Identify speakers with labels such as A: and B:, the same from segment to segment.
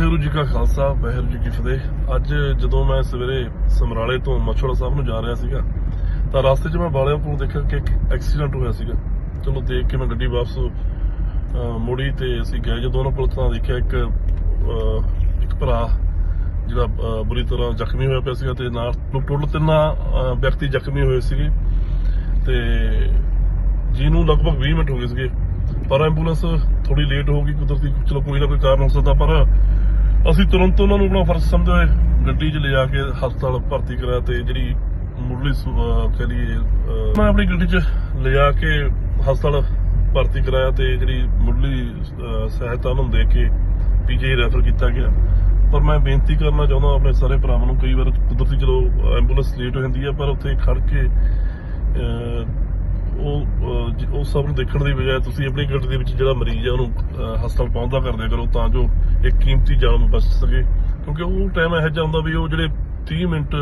A: ਵਾਹਿਗੁਰੂ ਜੀ ਕਾ ਖਾਲਸਾ ਵਾਹਿਗੁਰੂ ਜੀ ਕੀ ਫਤਿਹ। ਅੱਜ ਜਦੋਂ ਮੈਂ ਸਵੇਰੇ ਸਮਰਾਲੇ ਤੋਂ ਮਛੋੜਾ ਸਾਹਿਬ ਨੂੰ ਜਾ ਰਿਹਾ ਸੀਗਾ ਤਾਂ ਰਸਤੇ 'ਚ ਮੈਂ ਬਾਲਿਆਂ ਕੋਲ ਦੇਖਿਆ ਕਿ ਇੱਕ ਐਕਸੀਡੈਂਟ ਹੋਇਆ ਸੀਗਾ। ਚਲੋ ਦੇਖ ਕੇ ਮੈਂ ਗੱਡੀ ਵਾਪਸ ਅਹ, ਤੇ ਅਸੀਂ ਗਏ। ਜਦੋਂ ਉਹਨਾਂ ਕੋਲ ਤਾਂ ਦੇਖਿਆ ਇੱਕ ਇੱਕ ਭਰਾ ਜਿਹੜਾ ਬੁਰੀ ਤਰ੍ਹਾਂ ਜ਼ਖਮੀ ਹੋਇਆ ਪਿਆ ਸੀਗਾ ਤੇ ਨਾਲ ਟੋਟਲ ਤਿੰਨਾਂ ਵਿਅਕਤੀ ਜ਼ਖਮੀ ਹੋਏ ਸੀਗੇ। ਤੇ ਜਿਹਨੂੰ ਲਗਭਗ 20 ਮਿੰਟ ਹੋ ਗਏ ਸੀਗੇ। ਪਰ ਐਂਬੂਲੈਂਸ ਥੋੜੀ ਲੇਟ ਹੋ ਗਈ ਕੁਦਰਤੀ। ਚਲੋ ਕੋਈ ਨਾ ਕੋਈ ਕਾਰਨ ਹੋ ਸਕਦਾ ਪਰ ਅਸੀਂ ਤੁਰੰਤ ਉਹਨਾਂ ਨੂੰ ਆਪਣਾ ਫਰਜ਼ ਸਮਝਦੇ ਹੋਏ ਗੱਡੀ 'ਚ ਲਿਜਾ ਕੇ ਹਸਪਤਾਲ ਭਰਤੀ ਕਰਾਇਆ ਤੇ ਜਿਹੜੀ ਮੁੱਢਲੀ ਸੁ- ਲਈਏ ਮੈਂ ਆਪਣੀ ਗੱਡੀ 'ਚ ਲਿਜਾ ਕੇ ਹਸਪਤਾਲ ਭਰਤੀ ਕਰਾਇਆ ਤੇ ਜਿਹੜੀ ਮੁੱਢਲੀ ਸਹਾਇਤਾ ਉਹਨਾਂ ਨੂੰ ਦੇ ਕੇ ਪੀਜੀ ਰੈਫਰ ਕੀਤਾ ਗਿਆ। ਪਰ ਮੈਂ ਬੇਨਤੀ ਕਰਨਾ ਚਾਹੁੰਦਾ ਆਪਣੇ ਸਾਰੇ ਭਰਾਵਾਂ ਨੂੰ, ਕਈ ਵਾਰ ਕੁਦਰਤੀ ਚਲੋ ਐਂਬੂਲੈਂਸ ਲੇਟ ਹੋ ਜਾਂਦੀ ਹੈ, ਪਰ ਉੱਥੇ ਖੜ ਕੇ ਅਹ, ਉਹ ਅਹ, ਜ- ਉਹ ਸਭ ਨੂੰ ਦੇਖਣ ਦੀ ਬਜਾਏ ਤੁਸੀਂ ਆਪਣੀ ਗੱਡੀ ਦੇ ਵਿੱਚ ਜਿਹੜਾ ਮਰੀਜ਼ ਹੈ ਉਹਨੂੰ ਹਸਪਤਾਲ ਪਹੁੰਚਦਾ ਕਰ ਕਰੋ ਤਾਂ ਜੋ ਇੱਕ ਕੀਮਤੀ ਜਾਨ ਬਚ ਸਕੇ। ਕਿਉਂਕਿ ਉਹ ਟਾਈਮ ਇਹੋ ਜਿਹਾ ਹੁੰਦਾ ਵੀ ਉਹ ਜਿਹੜੇ 30 ਮਿੰਟ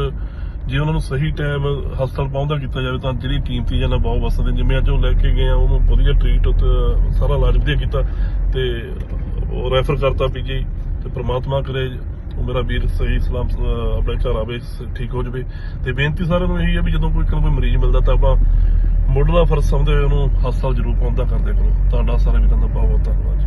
A: ਜੇ ਉਹਨਾਂ ਨੂੰ ਸਹੀ ਟਾਈਮ ਹਸਪਤਾਲ ਪਹੁੰਚਦਾ ਕੀਤਾ ਜਾਵੇ ਤਾਂ ਜਿਹੜੀ ਕੀਮਤੀ ਜਾਨਾਂ ਬਹੁਤ ਬਚਦੇ ਜਿਵੇਂ ਅੱਜ ਉਹ ਲੈ ਕੇ ਗਏ ਆ, ਉਹਨੂੰ ਵਧੀਆ ਟ੍ਰੀਟ ਸਾਰਾ ਇਲਾਜ ਵਧੀਆ ਕੀਤਾ ਤੇ ਉਹ ਰੈਫਰ ਕਰਤਾ ਪੀਜੀ ਤੇ ਪ੍ਰਮਾਤਮਾ ਕਰੇ ਉਹ ਮੇਰਾ ਵੀਰ ਸਹੀ ਸਲਾਮ ਆਪਣੇ ਘਰ ਆਵੇ, ਠੀਕ ਹੋ ਜਾਵੇ। ਤੇ ਬੇਨਤੀ ਸਾਰਿਆਂ ਨੂੰ ਇਹੀ ਹੈ ਵੀ ਜਦੋਂ ਕੋਈ ਕੋਈ ਮਰੀਜ਼ ਮਿਲਦਾ ਤਾਂ ਆਪਾਂ ਮੁੱਢਲਾ ਫਰਜ਼ ਸਮਝਦੇ ਹੋਏ ਉਹਨੂੰ ਹਸਪਤਾਲ ਜ਼ਰੂਰ ਪਹੁੰਚਦਾ ਕਰਦੇ ਕਰੋ। ਤੁਹਾਡਾ ਸਾਰੇ ਵੀਰਾਂ ਦਾ ਬਹੁਤ ਬਹੁਤ ਧੰਨਵਾਦ ਜੀ।